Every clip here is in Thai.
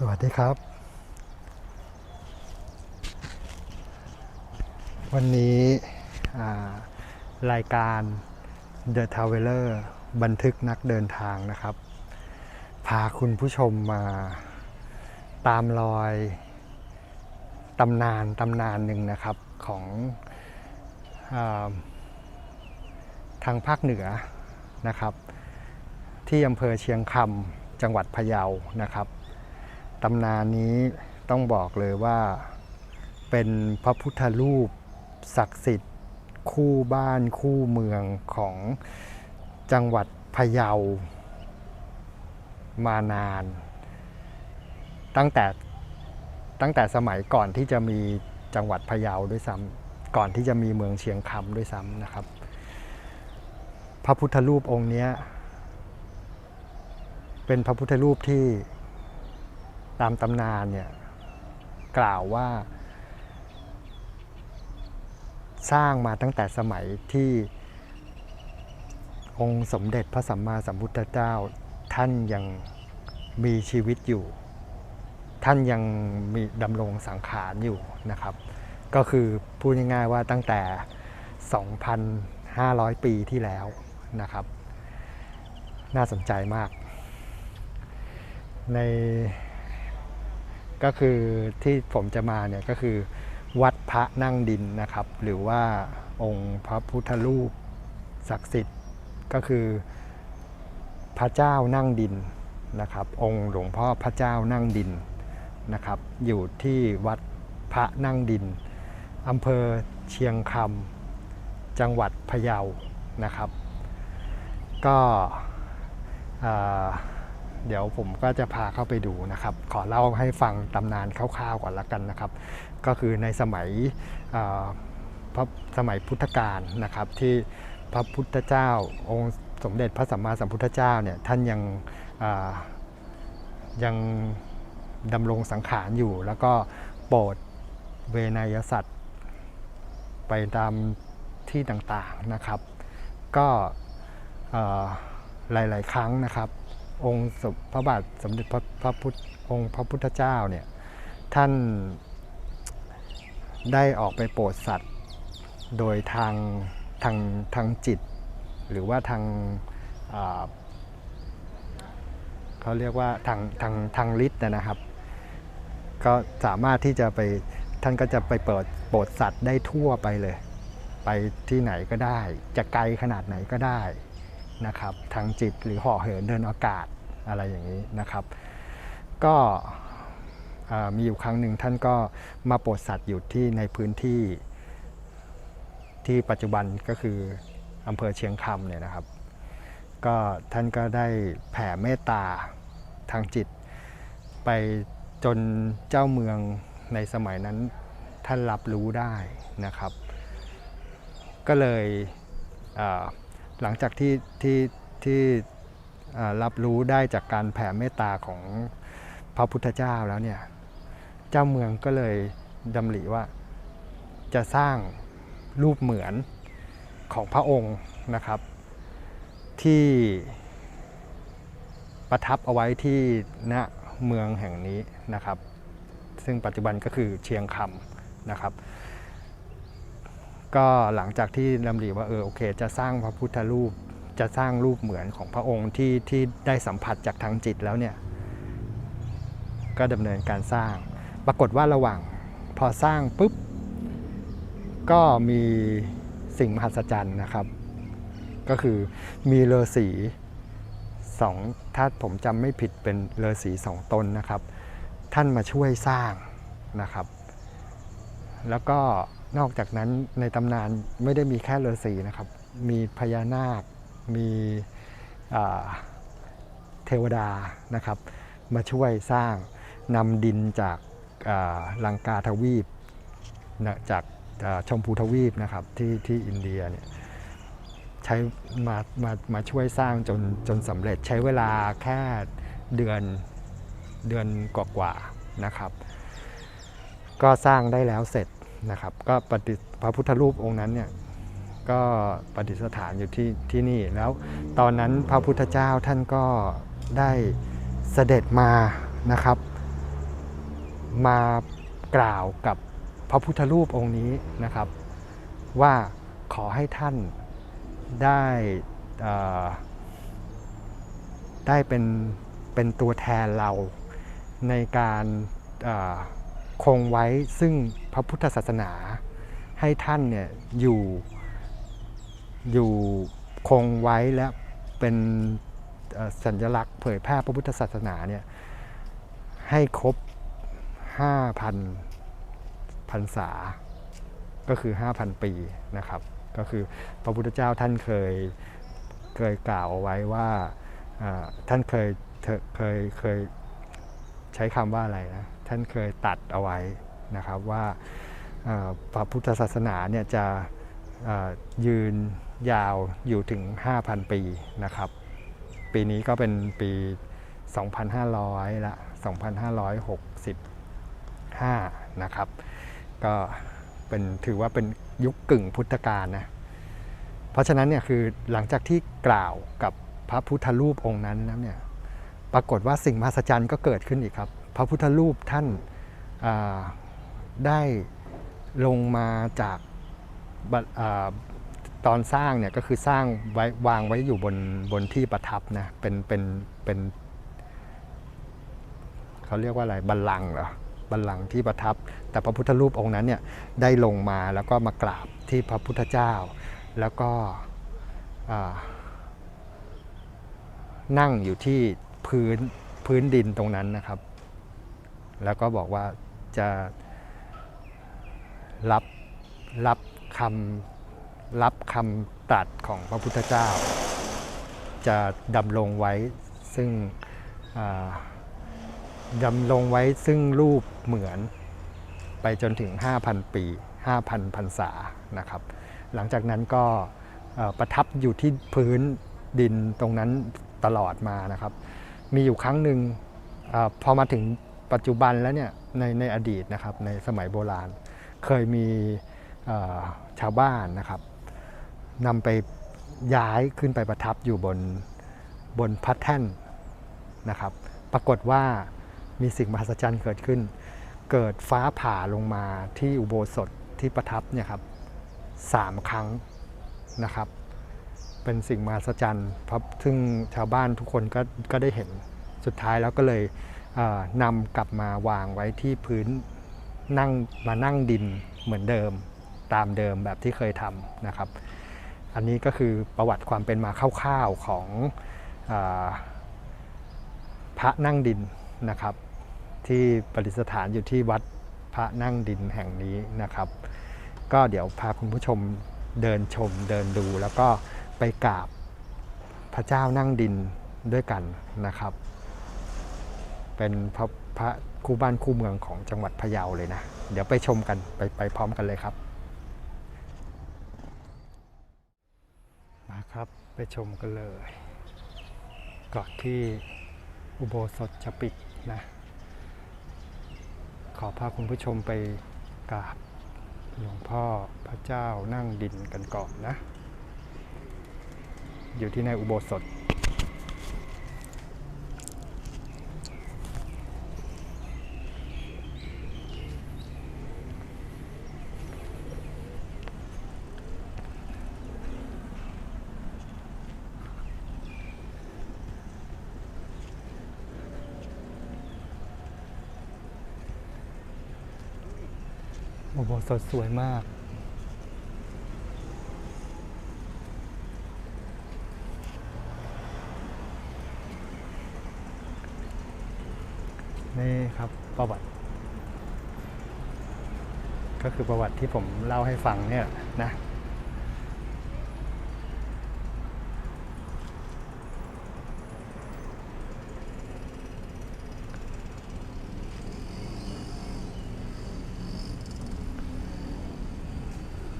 สวัสดีครับ วันนี้รายการ The Traveler บันทึกนักเดินทางนะครับ พาคุณผู้ชมมาตามรอยตำนานตำนานหนึ่งนะครับของอทางภาคเหนือนะครับ ที่อำเภอเชียงคำจังหวัดพะเยานะครับ ตำนานนี้ต้องบอกเลยว่า เป็นพระพุทธรูปศักดิ์สิทธิ์คู่บ้านคู่เมืองของจังหวัดพะเยามานาน ตั้งแต่ตั้งแต่สมัยก่อนที่จะมีจังหวัดพะเยาด้วยซ้ำก่อนที่จะมีเมืองเชียงคำด้วยซ้ำนะครับ พระพุทธรูปองค์นี้เป็นพระพุทธรูปที่ ตามตำนานเนี่ยกล่าวว่า สร้างมาตั้งแต่สมัยที่องค์สมเด็จพระสัมมาสัมพุทธเจ้า ท่านยังมีชีวิตอยู่ ท่านยังมีดำรงสังขารอยู่นะครับ ก็คือพูดง่ายๆว่าตั้งแต่ 2,500 ปีที่แล้วนะครับ น่าสนใจมากใน ก็คือที่ผมจะมาเนี่ยก็คือ วัดพระนั่งดินนะครับ หรือว่าองค์พระพุทธรูปศักดิ์สิทธิ์ก็คือพระเจ้านั่งดินนะครับ องค์หลวงพ่อพระเจ้านั่งดินนะครับ อยู่ที่วัดพระนั่งดินอำเภอเชียงคำจังหวัดพะเยานะครับ ก็ เดี๋ยวผมก็จะพาเข้าไปดูนะครับ ขอเล่าให้ฟังตำนานคร่าวๆก่อนละกันนะครับ ก็คือในสมัยพระสมัยพุทธกาลนะครับ ที่พระพุทธเจ้าองค์สมเด็จพระสัมมาสัมพุทธเจ้าเนี่ยท่านยังยังดำรงสังขารอยู่ แล้วก็โปรดเวนยสัตว์ ไปตามที่ต่างๆนะครับ ก็หลายๆ ครั้งนะครับ องค์พระบาทสมเด็จพระพระพุทธองค์พระพุทธเจ้าเนี่ยท่านได้ออกไปโปรดสัตว์ โดยทางทางทางจิต หรือว่าทางเขาเรียกว่าทางทางทางฤทธิ์นะครับ ก็สามารถที่จะไปท่านก็จะไปเปิดโปรดสัตว์ได้ทั่วไปเลย ไปที่ไหนก็ได้ จะไกลขนาดไหนก็ได้ นะครับทางจิตหรือห่อเหินเดินอากาศอะไรอย่างนี้นะครับ ก็มีอยู่ครั้งหนึ่งท่านก็มาโปรดสัตว์อยู่ที่ในพื้นที่ที่ปัจจุบันก็คืออำเภอเชียงคำเนี่ยนะครับ ก็ท่านก็ได้แผ่เมตตาทางจิต ไปจนเจ้าเมืองในสมัยนั้นท่านรับรู้ได้นะครับ ก็เลยอ่า หลังจากที่ที่ที่รับรู้ได้จากการแผ่เมตตาของพระพุทธเจ้าแล้วเนี่ยเจ้าเมืองก็เลยดำริว่าจะสร้างรูปเหมือนของพระองค์นะครับ ที่ประทับเอาไว้ที่ณเมืองแห่งนี้นะครับ ซึ่งปัจจุบันก็คือเชียงคำนะครับ ก็หลังจากที่ดำริว่าเออโอเค จะสร้างพระพุทธรูปจะสร้างรูปเหมือนของพระองค์ที่ที่ได้สัมผัสจากทางจิตแล้วเนี่ย ก็ดำเนินการสร้าง ปรากฏว่าระหว่างพอสร้างปุ๊บ ก็มีสิ่งมหัศจรรย์นะครับ ก็คือมีฤาษีสองถ้าผมจำไม่ผิดเป็นฤาษีสองตนนะครับ ท่านมาช่วยสร้างนะครับ แล้วก็ นอกจากนั้นในตำนานไม่ได้มีแค่ฤาษีนะครับ มีพญานาค มีเทวดานะครับ มาช่วยสร้างนำดินจากลังกาทวีปนะจากาชมพูทวีปนะครับที่ที่อินเดียเนี่ยใช้มามามาช่วยสร้างจนจนสำเร็จใช้เวลาแค่เดือนเดือนกว่าๆนะครับ ก็สร้างได้แล้วเสร็จ นะครับ ก็ปฏิพระพุทธรูปองค์นั้นเนี่ยก็ประดิษฐานอยู่ที่ที่นี่แล้วตอนนั้นพระพุทธเจ้าท่านก็ได้เสด็จมานะครับ มากล่าวกับพระพุทธรูปองค์นี้นะครับ ว่าขอให้ท่านได้ได้เป็นเป็นตัวแทนเราในการ คงไว้ซึ่งพระพุทธศาสนา ให้ท่านเนี่ยอยู่อยู่คงไว้และเป็นสัญลักษณ์เผยแพร่พระพุทธศาสนาเนี่ยให้ครบ 5,000พรรษา ก็คือ 5,000 ปีนะครับ ก็คือพระพุทธเจ้าท่านเคยเคยกล่าวเอาไว้ว่าท่านเคยเคยเคยใช้คำว่าอะไรนะ ท่านเคยตัดเอาไว้นะครับว่าพระพุทธศาสนาเนี่ยจะยืนยาวอยู่ถึง 5,000 ปีนะครับ ปีนี้ก็เป็นปี 2,500 ละ 2,565 นะครับ ก็เป็นถือว่าเป็นยุคกึ่งพุทธกาลนะ เพราะฉะนั้นเนี่ยคือหลังจากที่กล่าวกับพระพุทธรูปองค์นั้นแล้วเนี่ย ปรากฏว่าสิ่งมหัศจรรย์ก็เกิดขึ้นอีกครับ พระพุทธรูปท่านาได้ลงมาจากาตอนสร้างเนี่ยก็คือสร้างไว้วางไว้อยู่บนบนที่ประทับนะเป็นเป็นเป็นเขาเรียกว่าอะไรบัลลังก์เหรอบัลลังก์ที่ประทับ แต่พระพุทธรูปองค์นั้นเนี่ยได้ลงมาแล้วก็มากราบที่พระพุทธเจ้า แล้วก็นั่งอยู่ที่พื้นพื้นดินตรงนั้นนะครับ แล้วก็บอกว่าจะรับรับคำรับคำตรัสของพระพุทธเจ้า จะดำรงไว้ซึ่งดำรงไว้ซึ่งรูปเหมือนไปจนถึง 5,000 ปี 5,000พรรษานะครับ หลังจากนั้นก็ประทับอยู่ที่พื้นดินตรงนั้นตลอดมานะครับ มีอยู่ครั้งหนึ่งอพอมาถึง ปัจจุบันแล้วเนี่ยในในอดีตนะครับในสมัยโบราณ เคยมีชาวบ้านนะครับนำไปย้ายขึ้นไปประทับอยู่บนบนพระแท่นนะครับ ปรากฏว่ามีสิ่งมหัศจรรย์เกิดขึ้น เกิดฟ้าผ่าลงมาที่อุโบสถที่ประทับเนี่ยครับสามครั้งนะครับ เป็นสิ่งมหัศจรรย์เพราะซึ่งชาวบ้านทุกคนก็ก็ได้เห็นสุดท้ายแล้วก็เลย นำกลับมาวางไว้ที่พื้นนั่งมานั่งดินเหมือนเดิมตามเดิมแบบที่เคยทำนะครับ อันนี้ก็คือประวัติความเป็นมาคร่าวๆของอพระนั่งดินนะครับ ที่ประดิษฐานอยู่ที่วัดพระนั่งดินแห่งนี้นะครับ ก็เดี๋ยวพาคุณผู้ชมเดินชมเดินดูแล้วก็ไปกราบพระเจ้านั่งดินด้วยกันนะครับ เป็นพระพระคู่บ้านคู่เมืองของจังหวัดพะเยาเลยนะ เดี๋ยวไปชมกันไปไปพร้อมกันเลยครับ มาครับไปชมกันเลยก่อนที่อุโบสถจะปิดนะ ขอพาคุณผู้ชมไปกราบหลวงพ่อพระเจ้านั่งดินกันก่อนนะ อยู่ที่ในอุโบสถ สดสวยมาก นี่ครับประวัติ ก็คือประวัติที่ผมเล่าให้ฟังเนี่ยนะ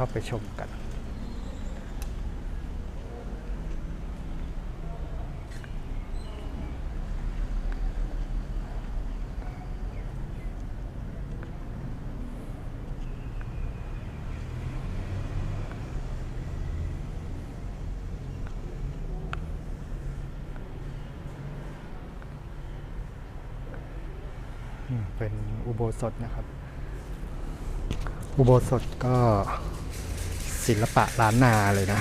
เข้าไปชมกัน เป็นอุโบสถนะครับ อุโบสถก็ ศิลปะล้านนาเลยนะ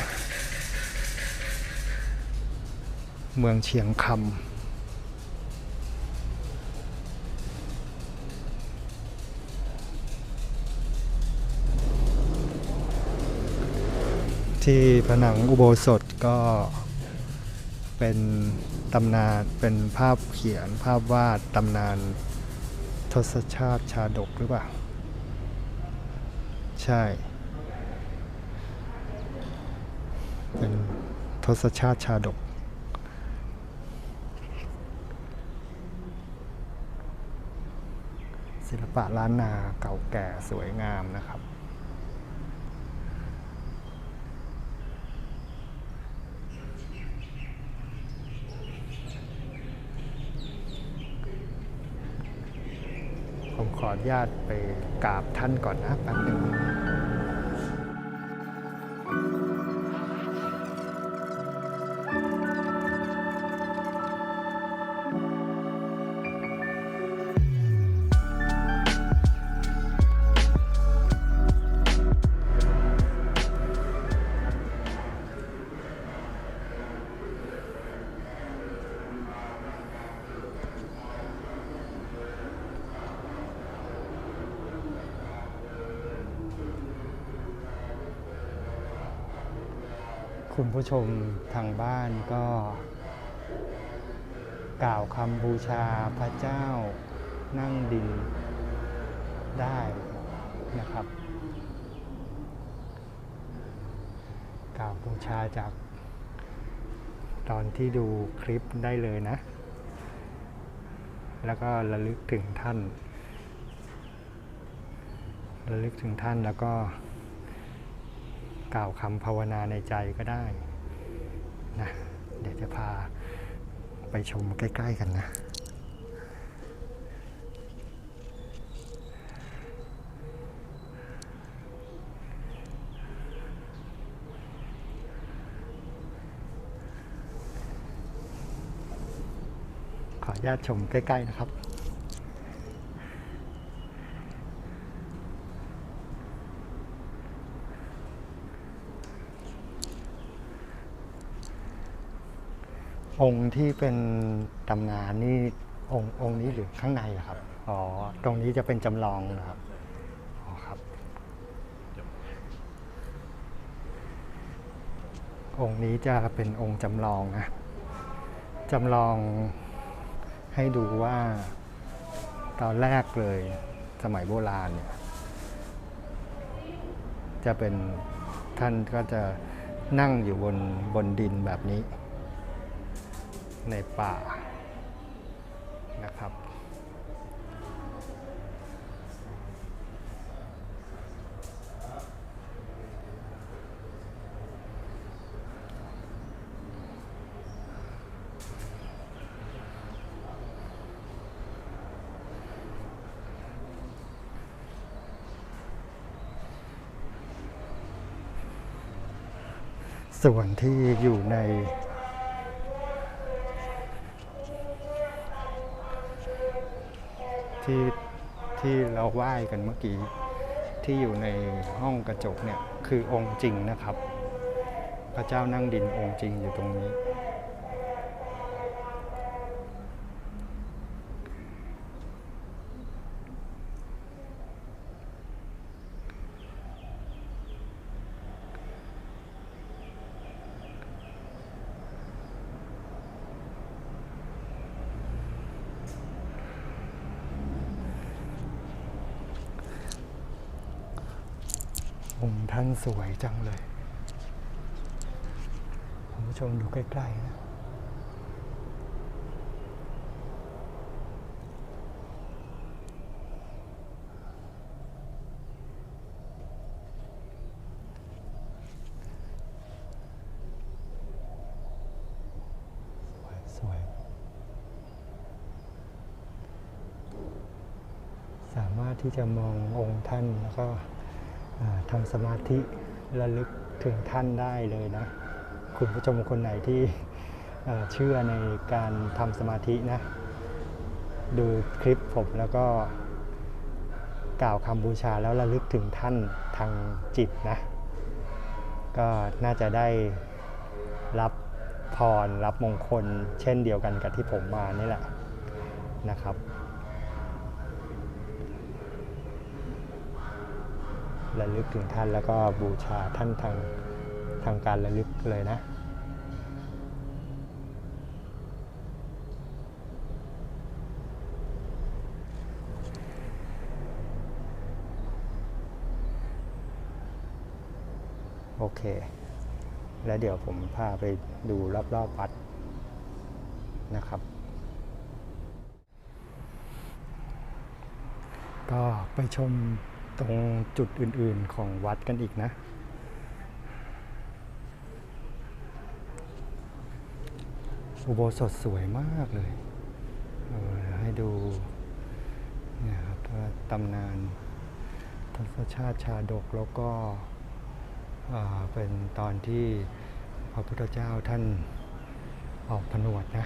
เมืองเชียงคำที่ผนังอุโบสถก็เป็นตำนานเป็นภาพเขียนภาพวาดตำนานทศชาติชาดกหรือเปล่า ใช่ เป็นทศชาติชาดก ศิลปะล้านนาเก่าแก่สวยงามนะครับผมขออนุญาตไปกราบท่านก่อนนะแป๊บหนึ่ง คุณผู้ชมทางบ้านก็ กล่าวคำบูชาพระเจ้านั่งดินได้นะครับ กล่าวบูชาจากตอนที่ดูคลิปได้เลยนะ แล้วก็ระลึกถึงท่าน ระลึกถึงท่านแล้วก็ กล่าวคำภาวนาในใจก็ได้นะเดี๋ยวจะพาไปชมใกล้ ๆ กันนะขออนุญาตชมใกล้ ๆ นะครับ องค์ที่เป็นตำนานนี่องค์องค์นี้หรือข้างในเหรอครับ อ๋อ ตรงนี้จะเป็นจำลองนะครับ อ๋อครับ องค์นี้จะเป็นองค์จำลองนะ จำลองให้ดูว่าตอนแรกเลยสมัยโบราณเนี่ย จะเป็นท่านก็จะนั่งอยู่บนบนดินแบบนี้ ในป่านะครับ ส่วนที่อยู่ใน ที่ที่เราไหว้กันเมื่อกี้ที่อยู่ในห้องกระจกเนี่ยคือองค์จริงนะครับ พระเจ้านั่งดินองค์จริงอยู่ตรงนี้ ท่านสวยจังเลยคุณผู้ชมดูใกล้ๆนะสวยสวยสามารถที่จะมององค์ท่านแล้วก็ ทำสมาธิระลึกถึงท่านได้เลยนะ คุณผู้ชมคนไหนที่เชื่อในการทำสมาธินะ ดูคลิปผมแล้วก็กล่าวคำบูชาแล้วระลึกถึงท่านทางจิตนะ ก็น่าจะได้รับพรรับมงคลเช่นเดียวกันกับที่ผมมานี่แหละนะครับ ระลึกถึงท่านแล้วก็บูชาท่านทางทางการระลึกเลยนะโอเค แล้วเดี๋ยวผมพาไปดูรอบๆวัดนะครับ ก็ไปชม ตรงจุดอื่นๆของวัดกันอีกนะ อุโบสถสวยมากเลยเให้ดูนี่ครับว่าตำนานทศชาติชาดกแล้วก็เป็นตอนที่พระพุทธเจ้าท่านออกผนวดนะ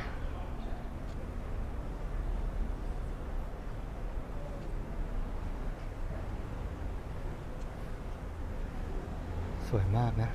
วยมากนะ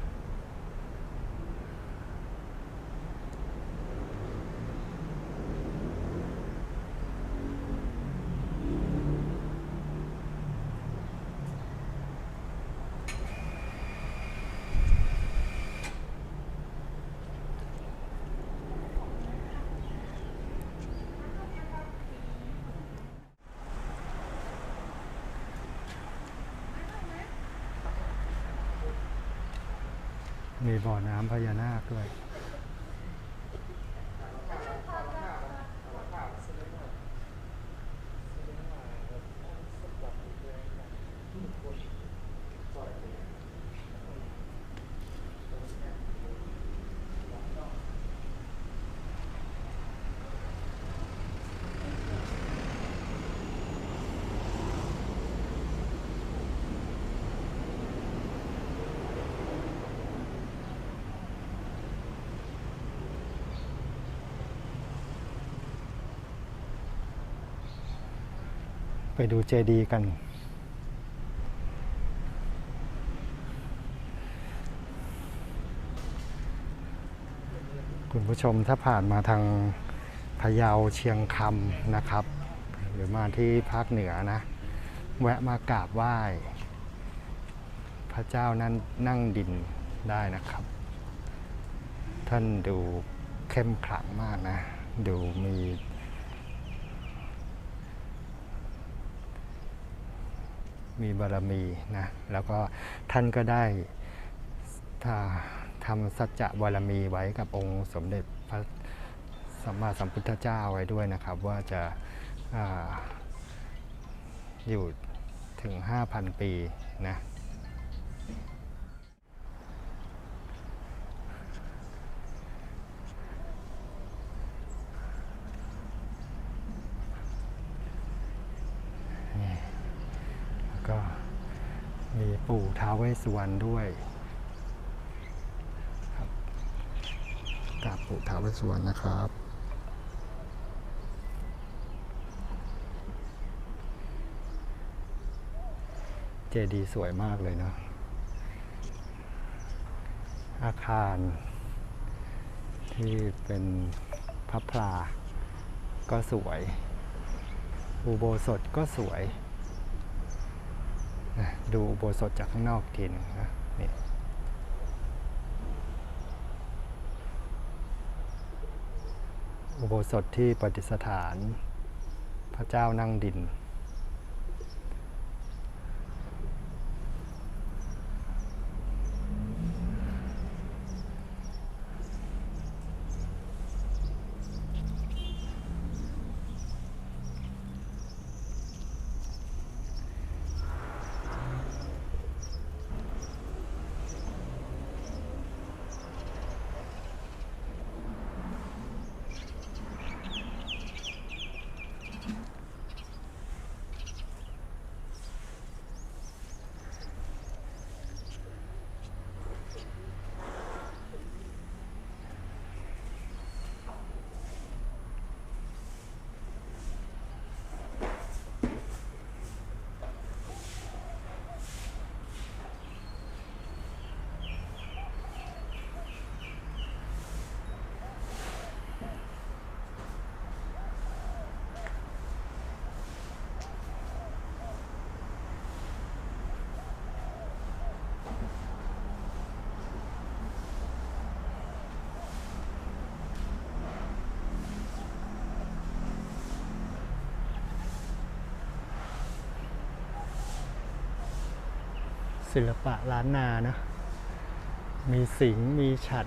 มีบ่อน้ำพญานาคด้วย ไปดูเจดีย์กัน คุณผู้ชมถ้าผ่านมาทางพะเยาเชียงคำนะครับ หรือมาที่ภาคเหนือนะ แวะมากราบไหว้ พระเจ้านั่นนั่งดินได้นะครับ ท่านดูเข้มขลังมากนะ ดูมี มีบารมีนะแล้วก็ท่านก็ได้ถ้าทำสัจจะบารมีไว้กับองค์สมเด็จพระสัมมาสัมพุทธเจ้าไว้ด้วยนะครับ ว่าจะอาอยู่ถึง 5,000 ปีนะ มีปู่ท้าวเวสสุวรรณด้วยครับกราบปู่ท้าวเวสสุวรรณนะครับ เจดีย์สวยมากเลยเนาะอาคาร ที่เป็นพระพลาก็สวย อุโบสถก็สวย ดูอุโบสถจากข้างนอกทีนึงนะนี่อุโบสถที่ปฏิสถานพระเจ้านั่งดิน ศิลปะล้านนานะ มีสิงมีฉัด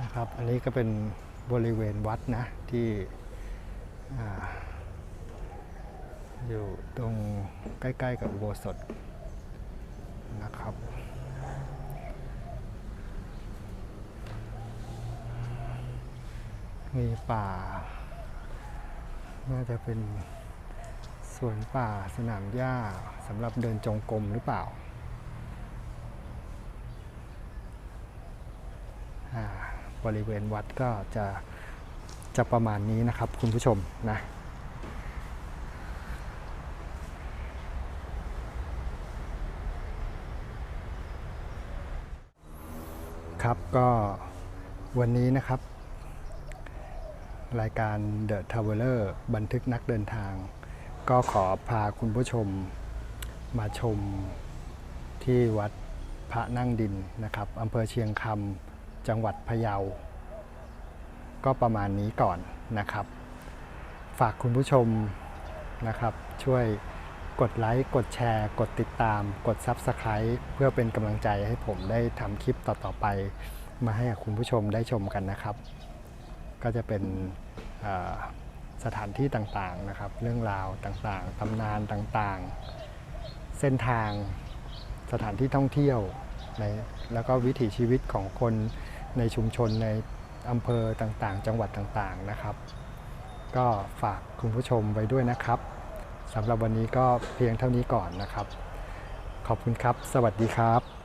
นะครับ อันนี้ก็เป็นบริเวณวัดนะที่อ่า อยู่ตรงใกล้ ๆ กับอุโบสถนะครับ มีป่า น่าจะเป็นสวนป่าสนามหญ้าสำหรับเดินจงกรมหรือเปล่าอ่าบริเวณวัดก็จะจะประมาณนี้นะครับคุณผู้ชมนะ ครับก็วันนี้นะครับ รายการ The Traveler บันทึกนักเดินทาง ก็ขอพาคุณผู้ชมมาชมที่วัดพระนั่งดินนะครับอำเภอเชียงคำจังหวัดพะเยา ก็ประมาณนี้ก่อนนะครับ ฝากคุณผู้ชมนะครับช่วย กดไลค์ กดแชร์ กดติดตาม กด Subscribe เพื่อเป็นกำลังใจให้ผมได้ทำคลิปต่อ ๆ ไป มาให้คุณผู้ชมได้ชมกันนะครับ ก็จะเป็นสถานที่ต่างๆนะครับ เรื่องราวต่างๆตำนานต่างๆ เส้นทางสถานที่ท่องเที่ยวในแล้วก็วิถีชีวิตของคนในชุมชนในอำเภอต่างๆ จังหวัดต่างๆนะครับ ก็ฝากคุณผู้ชมไว้ด้วยนะครับ สำหรับวันนี้ก็เพียงเท่านี้ก่อนนะครับ ขอบคุณครับ สวัสดีครับ